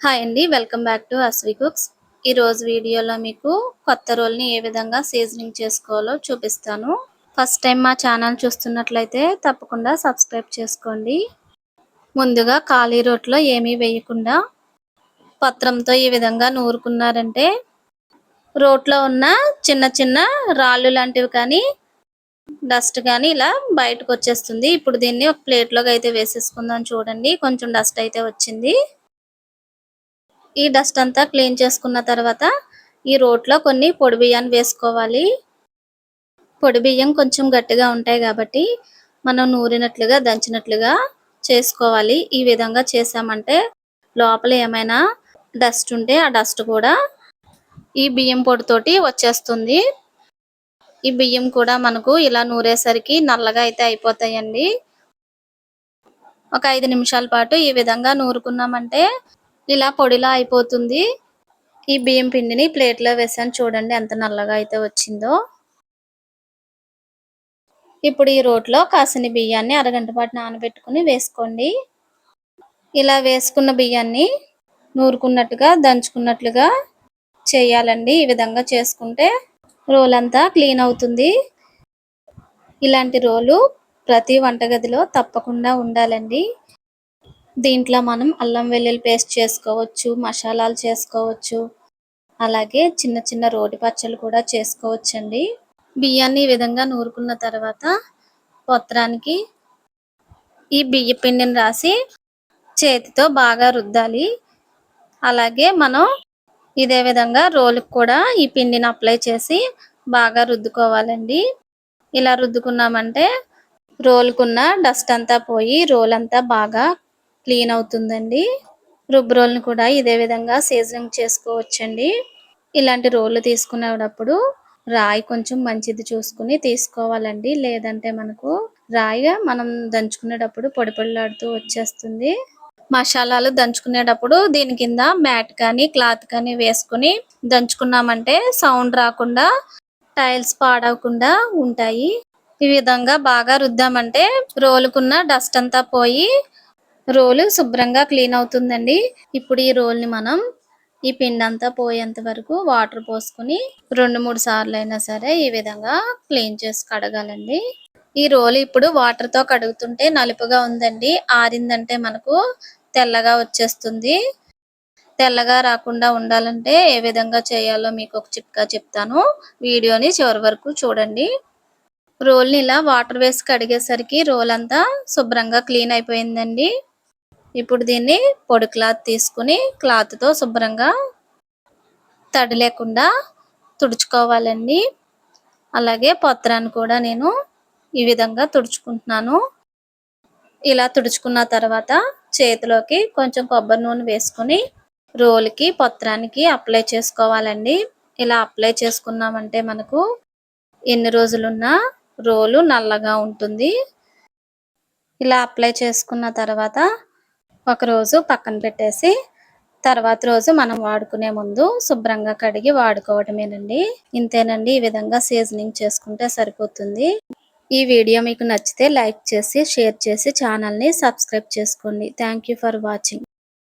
Hi అండి welcome back to Aswi cooks. ఈరోజు వీడియోలో మీకు కొత్త రోల్ని ఏ విధంగా సీజనింగ్ చేసుకోవాలో చూపిస్తాను. ఫస్ట్ టైం మా ఛానల్ చూస్తున్నట్లయితే తప్పకుండా సబ్స్క్రైబ్ చేసుకోండి. ముందుగా ఖాళీ రోట్లో ఏమీ వేయకుండా పత్రంతో ఈ విధంగా నూరుకున్నారంటే రోట్లో ఉన్న చిన్న చిన్న రాళ్ళు లాంటివి కానీ డస్ట్ కానీ ఇలా బయటకు వచ్చేస్తుంది. ఇప్పుడు దీన్ని ఒక ప్లేట్లోకి అయితే వేసేసుకుందాం చూడండి. కొంచెం డస్ట్ అయితే వచ్చింది. ఈ డస్ట్ అంతా క్లీన్ చేసుకున్న తర్వాత ఈ రోట్లో కొన్ని పొడి బియ్యాన్ని వేసుకోవాలి. పొడి బియ్యం కొంచెం గట్టిగా ఉంటాయి కాబట్టి మనం నూరినట్లుగా దంచినట్లుగా చేసుకోవాలి. ఈ విధంగా చేసామంటే లోపల ఏమైనా డస్ట్ ఉంటే ఆ డస్ట్ కూడా ఈ బియ్యం పొడితోటి వచ్చేస్తుంది. ఈ బియ్యం కూడా మనకు ఇలా నూరేసరికి నల్లగా అయితే అయిపోతాయండి. ఒక ఐదు నిమిషాల పాటు ఈ విధంగా నూరుకున్నామంటే ఇలా పొడిలా అయిపోతుంది. ఈ బియ్యం పిండిని ప్లేట్లో వేసాను చూడండి ఎంత నల్లగా అయితే వచ్చిందో. ఇప్పుడు ఈ రోట్లో కాసిన బియ్యాన్ని అరగంట పాటు నానబెట్టుకుని వేసుకోండి. ఇలా వేసుకున్న బియ్యాన్ని నూరుకున్నట్టుగా దంచుకున్నట్లుగా చేయాలండి. ఈ విధంగా చేసుకుంటే రోల్ అంతా క్లీన్ అవుతుంది. ఇలాంటి రోలు ప్రతి వంటగదిలో తప్పకుండా ఉండాలండి. దీంట్లో మనం అల్లం వెల్లుల్లి పేస్ట్ చేసుకోవచ్చు మసాలాలు చేసుకోవచ్చు అలాగే చిన్న చిన్న రోటి పచ్చళ్ళు కూడా చేసుకోవచ్చండి. బియ్యాన్ని ఈ విధంగా నూరుకున్న తర్వాత పత్రానికి ఈ బియ్య పిండిని రాసి చేతితో బాగా రుద్దాలి. అలాగే మనం ఇదే విధంగా రోలుకు కూడా ఈ పిండిని అప్లై చేసి బాగా రుద్దుకోవాలండి. ఇలా రుద్దుకున్నామంటే రోలుకున్న డస్ట్ అంతా పోయి రోల్ అంతా బాగా క్లీన్ అవుతుందండి. రుబ్బు రోల్ని కూడా ఇదే విధంగా సీజనింగ్ చేసుకోవచ్చండి. ఇలాంటి రోళ్ళు తీసుకునేటప్పుడు రాయి కొంచెం మంచిది చూసుకుని తీసుకోవాలండి. లేదంటే మనకు రాయిగా మనం దంచుకునేటప్పుడు పొడి పొడిలాడుతూ వచ్చేస్తుంది. మసాలాలు దంచుకునేటప్పుడు దీని కింద మ్యాట్ కానీ క్లాత్ కానీ వేసుకుని దంచుకున్నామంటే సౌండ్ రాకుండా టైల్స్ పాడవకుండా ఉంటాయి. ఈ విధంగా బాగా రుద్దామంటే రోలుకున్న డస్ట్ అంతా పోయి రోలు శుభ్రంగా క్లీన్ అవుతుందండి. ఇప్పుడు ఈ రోల్ని మనం ఈ పిండి అంతా పోయేంత వరకు వాటర్ పోసుకుని రెండు మూడు సార్లు అయినా సరే ఈ విధంగా క్లీన్ చేసి కడగాలండి. ఈ రోల్ ఇప్పుడు వాటర్తో కడుగుతుంటే నలుపుగా ఉందండి. ఆరిందంటే మనకు తెల్లగా వచ్చేస్తుంది. తెల్లగా రాకుండా ఉండాలంటే ఏ విధంగా చేయాలో మీకు ఒక చిట్కా చెప్తాను. వీడియోని చివరి వరకు చూడండి. రోల్ని ఇలా వాటర్ వేసి కడిగేసరికి రోల్ అంతా శుభ్రంగా క్లీన్ అయిపోయిందండి. ఇప్పుడు దీన్ని పొడి క్లాత్ తీసుకుని క్లాత్తో శుభ్రంగా తడి లేకుండా తుడుచుకోవాలండి. అలాగే పత్రాన్ని కూడా నేను ఈ విధంగా తుడుచుకుంటున్నాను. ఇలా తుడుచుకున్న తర్వాత చేతిలోకి కొంచెం కొబ్బరి నూనె వేసుకుని రోల్కి పత్రానికి అప్లై చేసుకోవాలండి. ఇలా అప్లై చేసుకున్నామంటే మనకు ఎన్ని రోజులున్నా రోలు నల్లగా ఉంటుంది. ఇలా అప్లై చేసుకున్న తర్వాత ఒకరోజు పక్కన పెట్టేసి తర్వాత రోజు మనం వాడుకునే ముందు శుభ్రంగా కడిగి వాడుకోవటమేనండి. ఇంతేనండి ఈ విధంగా సీజనింగ్ చేసుకుంటే సరిపోతుంది. ఈ వీడియో మీకు నచ్చితే లైక్ చేసి షేర్ చేసి ఛానల్ని సబ్స్క్రైబ్ చేసుకోండి. Thank for watching